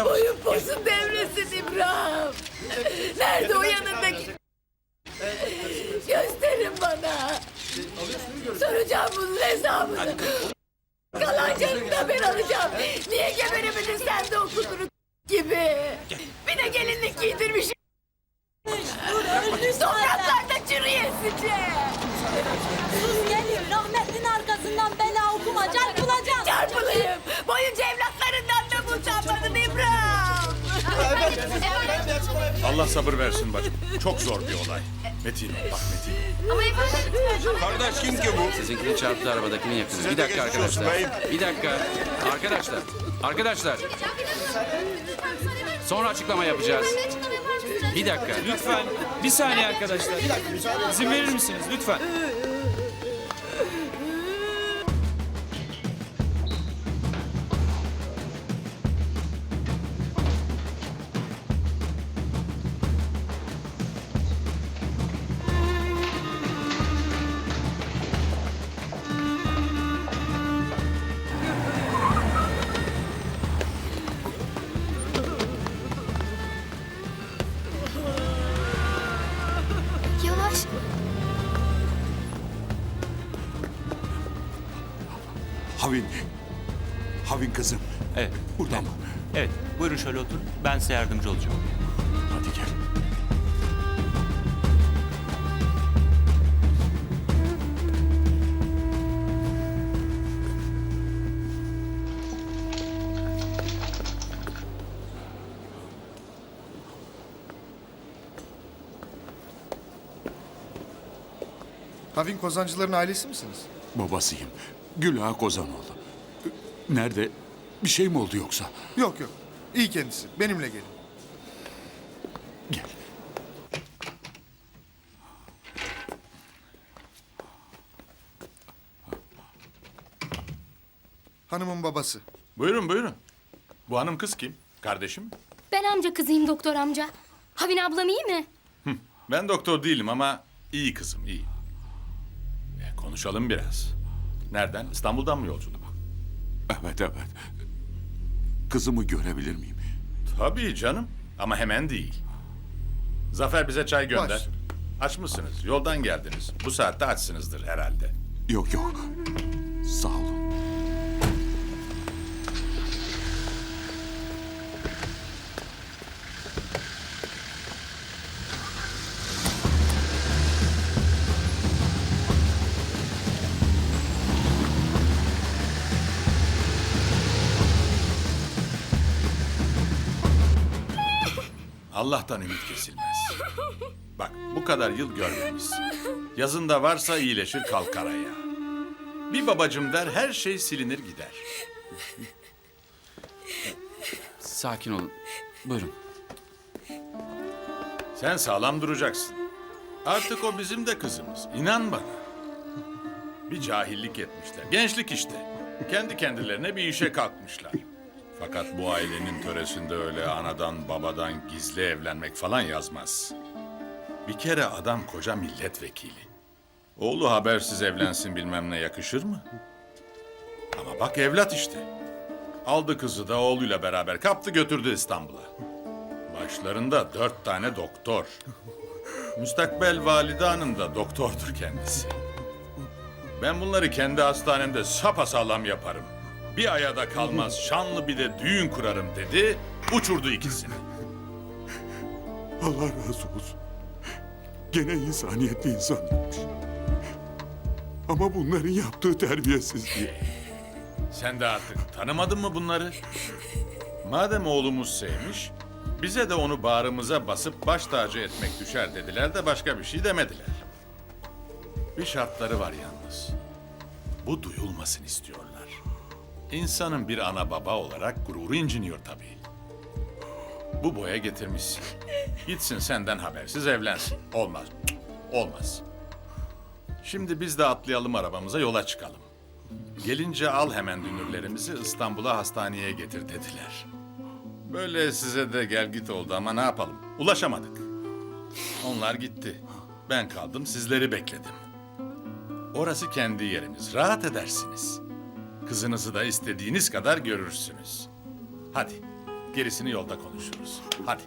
Yavaş. Boyun posun devresin İbrahim. Nerede o yanındaki? Gösterin bana. Soracağım bunun hesabını. Kalan canını da ben alacağım. Niye geberemedin sen de o kuduru gibi? Bir de gelinlik giydirmişim. Sokaklarda çürüyesince. Sus Allah sabır versin bacım. Çok zor bir olay. Metin bak Metin. Ama efendim. Kardeş kim ki bu? Sizinkini çarptı arabadakinin yakını. Bir dakika arkadaşlar. Bir dakika. Arkadaşlar. Arkadaşlar. Sonra açıklama yapacağız. Bir dakika. Lütfen bir saniye arkadaşlar. İzin verir misiniz lütfen? Havin. Havin kızım. Evet. Buradan mı? Evet. Buyurun şöyle oturun. Ben size yardımcı olacağım. Hadi gel. Havin Kozancıların ailesi misiniz? Babasıyım. Gülah Kozanoğlu. Nerede? Bir şey mi oldu yoksa? Yok yok. İyi kendisi. Benimle gelin. Gel. Hanımın babası. Buyurun buyurun. Bu hanım kız kim? Kardeşim mi? Ben amca kızıyım doktor amca. Havin ablam iyi mi? Ben doktor değilim ama iyi kızım iyi. E, konuşalım biraz. Nereden? İstanbul'dan mı yolculuk? Evet evet. Kızımı görebilir miyim? Tabii canım ama hemen değil. Zafer bize çay gönder. Baş. Aç mısınız? Yoldan geldiniz. Bu saatte açsınızdır herhalde. Yok yok. Sağ olun. Allah'tan ümit kesilmez. Bak bu kadar yıl görmemişsin. Yazında varsa iyileşir kalkar ayağa. Bir babacım der her şey silinir gider. Sakin olun. Buyurun. Sen sağlam duracaksın. Artık o bizim de kızımız. İnan bana. Bir cahillik etmişler. Gençlik işte. Kendi kendilerine bir işe kalkmışlar. Fakat bu ailenin töresinde öyle anadan babadan gizli evlenmek falan yazmaz. Bir kere adam koca milletvekili. Oğlu habersiz evlensin bilmem ne yakışır mı? Ama bak evlat işte. Aldı kızı da oğluyla beraber kaptı götürdü İstanbul'a. Başlarında dört tane doktor. Müstakbel valide hanım da doktordur kendisi. Ben bunları kendi hastanemde sapasağlam yaparım. Bir aya da kalmaz şanlı bir de düğün kurarım dedi. Uçurdu ikisini. Allah razı olsun. Gene insaniyetli insanmış. Ama bunların yaptığı terbiyesizliği. Sen de artık tanımadın mı bunları? Madem oğlumuz sevmiş, bize de onu bağrımıza basıp baş tacı etmek düşer dediler de başka bir şey demediler. Bir şartları var yalnız. Bu duyulmasın istiyorlar. İnsanın bir ana baba olarak gururu inciniyor tabii. Bu boya getirmişsin. Gitsin senden habersiz evlensin. Olmaz. Olmaz. Şimdi biz de atlayalım arabamıza yola çıkalım. Gelince al hemen dünürlerimizi İstanbul'a hastaneye getir dediler. Böyle size de gel git oldu ama ne yapalım? Ulaşamadık. Onlar gitti. Ben kaldım sizleri bekledim. Orası kendi yerimiz. Rahat edersiniz. Kızınızı da istediğiniz kadar görürsünüz. Hadi Gerisini yolda konuşuruz. Hadi.